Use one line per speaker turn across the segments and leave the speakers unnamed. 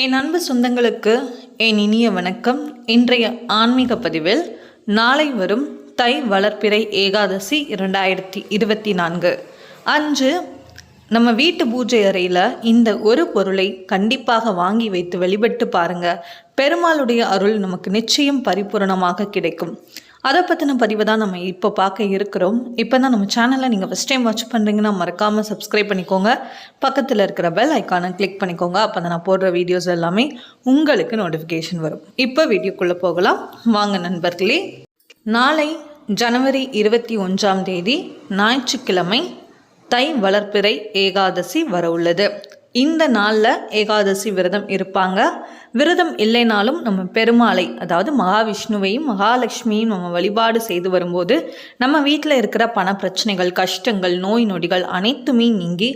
என் அன்பு சொந்தங்களுக்கு என் இனிய வணக்கம். இன்றைய ஆன்மீக பதிவில் நாளை வரும் தை வளர்ப்பிறை ஏகாதசி இரண்டாயிரத்தி இருபத்தி நான்கு. அன்று நம்ம வீட்டு பூஜை அறையில் இந்த ஒரு பொருளை கண்டிப்பாக வாங்கி வைத்து வழிபட்டு பாருங்க. பெருமாளுடைய அருள் நமக்கு நிச்சயம் பரிபூரணமாக கிடைக்கும். அதை பற்றின பதிவை தான் நம்ம இப்போ பார்க்க இருக்கிறோம். இப்போ தான் நம்ம சேனலை நீங்கள் ஃபஸ்ட் டைம் வாட்ச் பண்ணுறீங்கன்னா மறக்காமல் சப்ஸ்கிரைப் பண்ணிக்கோங்க. பக்கத்தில் இருக்கிற பெல் ஐக்கானை கிளிக் பண்ணிக்கோங்க. அப்போ தான் நான் போடுற வீடியோஸ் எல்லாமே உங்களுக்கு நோட்டிஃபிகேஷன் வரும். இப்போ வீடியோக்குள்ளே போகலாம். வாங்க நண்பர்களே. நாளை ஜனவரி இருபத்தி ஒன்றாம் தேதி ஞாயிற்றுக்கிழமை தை வளர்ப்பிறை ஏகாதசி வர உள்ளது. இந்த நாளில் ஏகாதசி விரதம் இருப்பாங்க. விரதம் இல்லைனாலும் நம்ம பெருமாளை அதாவது மகாவிஷ்ணுவையும் மகாலட்சுமியும் நம்ம வழிபாடு செய்து வரும்போது நம்ம வீட்டில் இருக்கிற பண பிரச்சனைகள் கஷ்டங்கள் நோய் நொடிகள் அனைத்துமே நீங்கி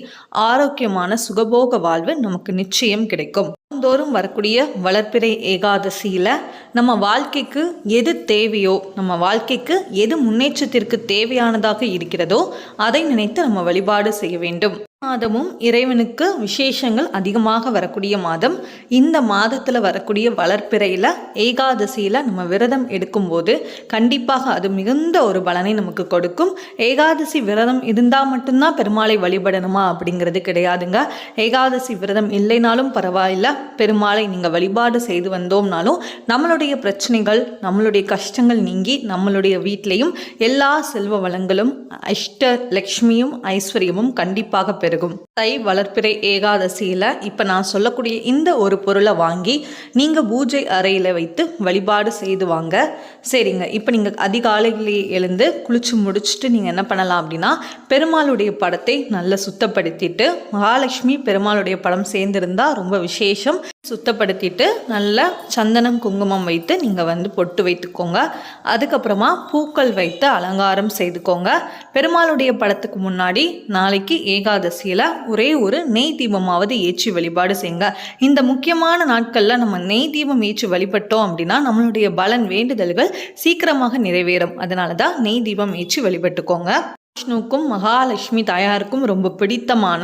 ஆரோக்கியமான சுகபோக வாழ்வு நமக்கு நிச்சயம் கிடைக்கும். தோறும் வரக்கூடிய வளர்ப்பிறை ஏகாதசியில் நம்ம வாழ்க்கைக்கு எது தேவையோ நம்ம வாழ்க்கைக்கு எது முன்னேற்றத்திற்கு தேவையானதாக இருக்கிறதோ அதை நினைத்து நம்ம வழிபாடு செய்ய வேண்டும். மாதமும் இறைவனுக்கு விசேஷங்கள் அதிகமாக வரக்கூடிய மாதம். இந்த மாதத்தில் வரக்கூடிய வளர்ப்பிறையில் ஏகாதசியில் நம்ம விரதம் எடுக்கும்போது கண்டிப்பாக அது மிகுந்த ஒரு பலனை நமக்கு கொடுக்கும். ஏகாதசி விரதம் இருந்தால் மட்டும்தான் பெருமாளை வழிபடணுமா அப்படிங்கிறது கிடையாதுங்க. ஏகாதசி விரதம் இல்லைனாலும் பரவாயில்ல. பெருமாளை நீங்கள் வழிபாடு செய்து வந்தோம்னாலும் நம்மளுடைய பிரச்சனைகள் நம்மளுடைய கஷ்டங்கள் நீங்கி நம்மளுடைய வீட்லேயும் எல்லா செல்வ வளங்களும் அஷ்ட லக்ஷ்மியும் ஐஸ்வர்யமும் கண்டிப்பாக பெருகும். தை வளர்ப்பிறை ஏகாதசியில் இப்போ நான் சொல்லக்கூடிய இந்த ஒரு பொருளை வாங்கி நீங்கள் பூஜை அறையில் வைத்து வழிபாடு செய்து வாங்க. சரிங்க. இப்போ நீங்கள் அதிகாலையிலேயே எழுந்து குளிச்சு முடிச்சுட்டு நீங்கள் என்ன பண்ணலாம் அப்படின்னா பெருமாளுடைய படத்தை நல்லா சுத்தப்படுத்திட்டு மகாலட்சுமி பெருமாளுடைய படம் சேர்ந்திருந்தால் ரொம்ப விசேஷம். சுத்தப்படுத்திட்டு நல்லா சந்தனம் குங்குமம் வைத்து நீங்கள் வந்து பொட்டு வைத்துக்கோங்க. அதுக்கப்புறமா பூக்கள் வைத்து அலங்காரம் செய்துக்கோங்க. பெருமாளுடைய படத்துக்கு முன்னாடி நாளைக்கு ஏகாதசியில் ஒரே ஒரு நெய் தீபமாவது ஏற்றி வழிபாடு செய்யுங்க. இந்த முக்கியமான நாட்களில் நம்ம நெய் தீபம் ஏற்றி வழிபட்டோம் அப்படின்னா நம்மளுடைய பலன் வேண்டுதல்கள் சீக்கிரமாக நிறைவேறும். அதனால தான் நெய் தீபம் ஏற்றி வழிபட்டுக்கோங்க. விஷ்ணுக்கும் மகாலட்சுமி தாயாருக்கும் ரொம்ப பிடித்தமான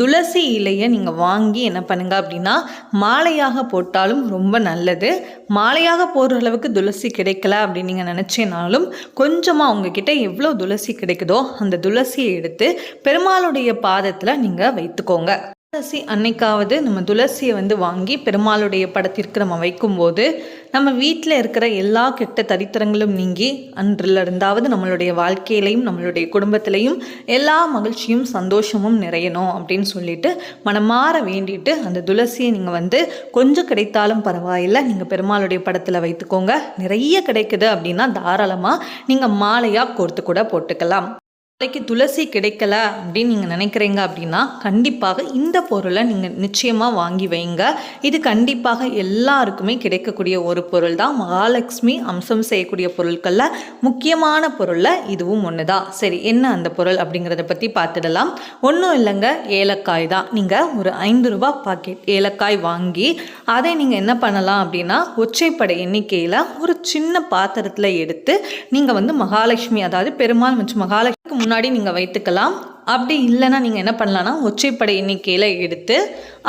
துளசி இலையை நீங்கள் வாங்கி என்ன பண்ணுங்க அப்படின்னா மாலையாக போட்டாலும் ரொம்ப நல்லது. மாலையாக போடுற அளவுக்கு துளசி கிடைக்கல அப்படின்னு நீங்கள் நினச்சினாலும் கொஞ்சமாக உங்ககிட்ட எவ்வளோ துளசி கிடைக்குதோ அந்த துளசியை எடுத்து பெருமாளுடைய பாதத்தில் நீங்கள் வைத்துக்கோங்க. துளசி அன்னைக்காவது நம்ம துளசியை வந்து வாங்கி பெருமாளுடைய படத்திற்கு நம்ம வைக்கும்போது நம்ம வீட்டில் இருக்கிற எல்லா கெட்ட தரித்திரங்களும் நீங்கி அன்றிலிருந்தாவது நம்மளுடைய வாழ்க்கையிலையும் நம்மளுடைய குடும்பத்திலையும் எல்லா மகிழ்ச்சியும் சந்தோஷமும் நிறையணும் அப்படின்னு சொல்லிட்டு மனமாற வேண்டிட்டு அந்த துளசியை நீங்கள் வந்து கொஞ்சம் கிடைத்தாலும் பரவாயில்லை நீங்கள் பெருமாளுடைய படத்தில் வைத்துக்கோங்க. நிறைய கிடைக்குது அப்படின்னா தாராளமாக நீங்கள் மாலையாக கோர்த்து கூட போட்டுக்கலாம். நாளைக்கு துளசி கிடைக்கல அப்படின்னு நீங்கள் நினைக்கிறீங்க அப்படின்னா கண்டிப்பாக இந்த பொருளை நீங்கள் நிச்சயமாக வாங்கி வைங்க. இது கண்டிப்பாக எல்லாருக்குமே கிடைக்கக்கூடிய ஒரு பொருள் தான். மகாலட்சுமி அம்சம் செய்யக்கூடிய பொருட்களில் முக்கியமான பொருளில் இதுவும் ஒன்று தான் சரி என்ன அந்த பொருள் அப்படிங்கிறத பற்றி பார்த்துடலாம். ஒன்றும் இல்லைங்க ஏலக்காய் தான். நீங்கள் ஒரு ஐந்து ரூபா பாக்கெட் ஏலக்காய் வாங்கி அதை நீங்கள் என்ன பண்ணலாம் அப்படின்னா ஒற்றைப்படை எண்ணிக்கையில் ஒரு சின்ன பாத்திரத்தில் எடுத்து நீங்கள் வந்து மகாலட்சுமி அதாவது பெருமாள் மற்றும் மகாலட்சுமி முன்னாடி நீங்கள் வைத்துக்கலாம். அப்படி இல்லைன்னா நீங்கள் என்ன பண்ணலான்னா ஒற்றைப்படை எண்ணிக்கையில் எடுத்து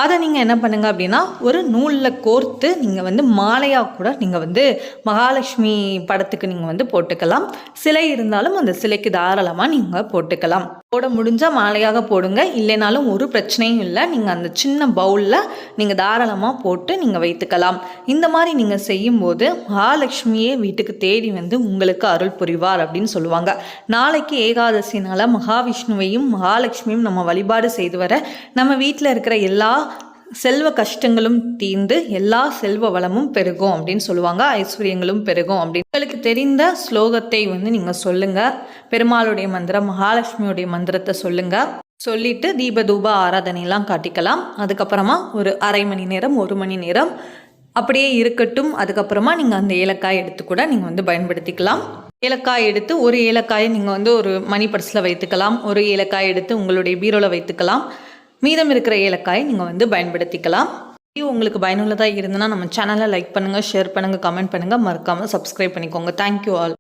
அதை நீங்கள் என்ன பண்ணுங்கள் அப்படின்னா ஒரு நூலில் கோர்த்து நீங்கள் வந்து மாலையாக கூட நீங்கள் வந்து மகாலட்சுமி படத்துக்கு நீங்கள் வந்து போட்டுக்கலாம். சிலை இருந்தாலும் அந்த சிலைக்கு தாராளமாக நீங்கள் போட்டுக்கலாம். போட முடிஞ்சால் மாலையாக போடுங்க. இல்லைனாலும் ஒரு பிரச்சனையும் இல்லை. நீங்கள் அந்த சின்ன பவுலில் நீங்கள் தாராளமாக போட்டு நீங்கள் வைத்துக்கலாம். இந்த மாதிரி நீங்கள் செய்யும்போது மகாலட்சுமியே வீட்டுக்கு தேடி வந்து உங்களுக்கு அருள் புரிவார் அப்படின்னு சொல்லுவாங்க. நாளைக்கு ஏகாதசினால் மகாவிஷ்ணுவையும் மகாலட்சுமியும் நம்ம வழிபாடு செய்து வர நம்ம வீட்டில் இருக்கிற எல்லா செல்வ கஷ்டங்களும் தீர்ந்து எல்லா செல்வ வளமும் பெருகும் அப்படின்னு சொல்லுவாங்க. ஐஸ்வர்யங்களும் பெருகும் அப்படின்னு. உங்களுக்கு தெரிந்த ஸ்லோகத்தை வந்து நீங்கள் சொல்லுங்கள் பெருமாளுடைய மந்திரம் மகாலட்சுமியுடைய மந்திரத்தை சொல்லுங்கள் சொல்லிட்டு தீப தூப ஆராதனையெல்லாம் காட்டிக்கலாம். அதுக்கப்புறமா ஒரு அரை மணி நேரம் ஒரு மணி நேரம் அப்படியே இருக்கட்டும். அதுக்கப்புறமா நீங்கள் அந்த ஏலக்காய் எடுத்து கூட நீங்கள் வந்து பயன்படுத்திக்கலாம். ஏலக்காய் எடுத்து ஒரு ஏலக்காயை நீங்கள் வந்து ஒரு மணி பர்ஸில் வைத்துக்கலாம். ஒரு ஏலக்காய் எடுத்து உங்களுடைய பீரோவில் வைத்துக்கலாம். மீதம் இருக்கிற ஏலக்காயை நீங்கள் வந்து பயன்படுத்திக்கலாம். வீடியோ உங்களுக்கு பயனுள்ளதாக இருந்ததுன்னா நம்ம சேனலை லைக் பண்ணுங்கள் ஷேர் பண்ணுங்கள் கமெண்ட் பண்ணுங்கள் மறக்காமல் சப்ஸ்கிரைப் பண்ணிக்கோங்க. Thank you all